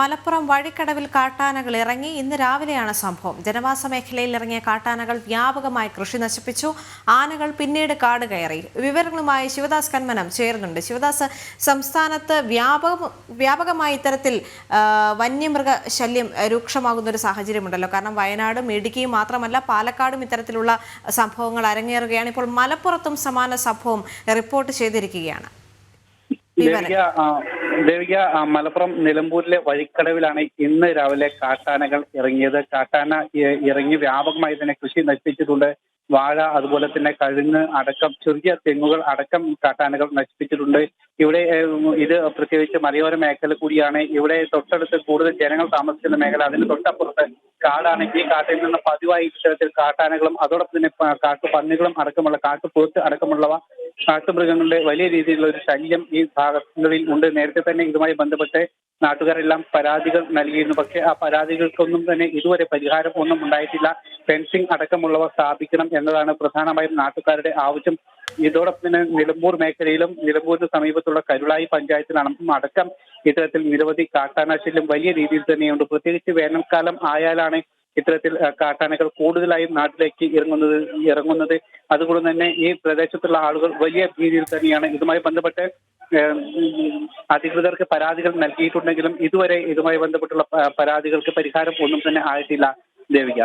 മലപ്പുറം വഴിക്കടവിൽ കാട്ടാനകൾ ഇറങ്ങി. ഇന്ന് രാവിലെയാണ് സംഭവം. ജനവാസ മേഖലയിൽ ഇറങ്ങിയ കാട്ടാനകൾ വ്യാപകമായി കൃഷി നശിപ്പിച്ചു. ആനകൾ പിന്നീട് കാട് കയറി. വിവരങ്ങളുമായി ശിവദാസ് കന്മനം ചേരുന്നുണ്ട്. ശിവദാസ് സംസ്ഥാനത്ത് വ്യാപക വ്യാപകമായി ഇത്തരത്തിൽ വന്യമൃഗ ശല്യം രൂക്ഷമാകുന്ന ഒരു സാഹചര്യമുണ്ടല്ലോ. കാരണം വയനാടും ഇടുക്കിയും മാത്രമല്ല പാലക്കാടും ഇത്തരത്തിലുള്ള സംഭവങ്ങൾ അരങ്ങേറുകയാണ്. ഇപ്പോൾ മലപ്പുറത്തും സമാന സംഭവം റിപ്പോർട്ട് ചെയ്തിരിക്കുകയാണ്. ദേവിക ദേവിക മലപ്പുറം നിലമ്പൂരിലെ വഴിക്കടവിലാണ് ഇന്ന് രാവിലെ കാട്ടാനകൾ ഇറങ്ങിയത്. കാട്ടാന ഇറങ്ങി വ്യാപകമായി തന്നെ കൃഷി നശിപ്പിച്ചിട്ടുണ്ട്. വാഴ അതുപോലെ തന്നെ കഴുങ്ങ് അടക്കം ചെറിയ തെങ്ങുകൾ അടക്കം കാട്ടാനകൾ നശിപ്പിച്ചിട്ടുണ്ട്. ഇവിടെ ഇത് പ്രത്യേകിച്ച് മലയോര മേഖല കൂടിയാണ്. ഇവിടെ തൊട്ടടുത്ത് കൂടുതൽ ജനങ്ങൾ താമസിക്കുന്ന മേഖല. അതിന് തൊട്ടപ്പുറത്ത് കാടാണ്. ഈ കാട്ടിൽ നിന്ന് പതിവായി ഇത്തരത്തിൽ കാട്ടാനകളും അതോടൊപ്പം തന്നെ കാട്ടു കാട്ടുപന്നികളും അടക്കമുള്ള കാട്ടുപോത്ത് അടക്കമുള്ളവ കാട്ടുമൃഗങ്ങളുടെ വലിയ രീതിയിലുള്ള ഒരു ശല്യം ഈ ഭാഗങ്ങളിൽ ഉണ്ട്. നേരത്തെ തന്നെ ഇതുമായി ബന്ധപ്പെട്ട് നാട്ടുകാരെല്ലാം പരാതികൾ നൽകിയിരുന്നു. പക്ഷേ ആ പരാതികൾക്കൊന്നും തന്നെ ഇതുവരെ പരിഹാരം ഒന്നും ഉണ്ടായിട്ടില്ല. ഫെൻസിംഗ് അടക്കമുള്ളവ സ്ഥാപിക്കണം എന്നതാണ് പ്രധാനമായും നാട്ടുകാരുടെ ആവശ്യം. ഇതോടൊപ്പം തന്നെ നിലമ്പൂർ മേഖലയിലും നിലമ്പൂരിന് സമീപത്തുള്ള കരുളായി പഞ്ചായത്തിലാണ് അടക്കം ഇത്തരത്തിൽ നിരവധി കാട്ടാനാശല്യം വലിയ രീതിയിൽ തന്നെയുണ്ട്. പ്രത്യേകിച്ച് വേനൽക്കാലം ആയാലാണ് ഇത്തരത്തിൽ കാട്ടാനകൾ കൂടുതലായും നാട്ടിലേക്ക് ഇറങ്ങുന്നത് ഇറങ്ങുന്നത്. അതുകൊണ്ട് തന്നെ ഈ പ്രദേശത്തുള്ള ആളുകൾ വലിയ രീതിയിൽ തന്നെയാണ്. ഇതുമായി ബന്ധപ്പെട്ട് അധികൃതർക്ക് പരാതികൾ നൽകിയിട്ടുണ്ടെങ്കിലും ഇതുവരെ ഇതുമായി ബന്ധപ്പെട്ടുള്ള പരാതികൾക്ക് പരിഹാരം ഒന്നും തന്നെ ആയിട്ടില്ല. ദേവിക.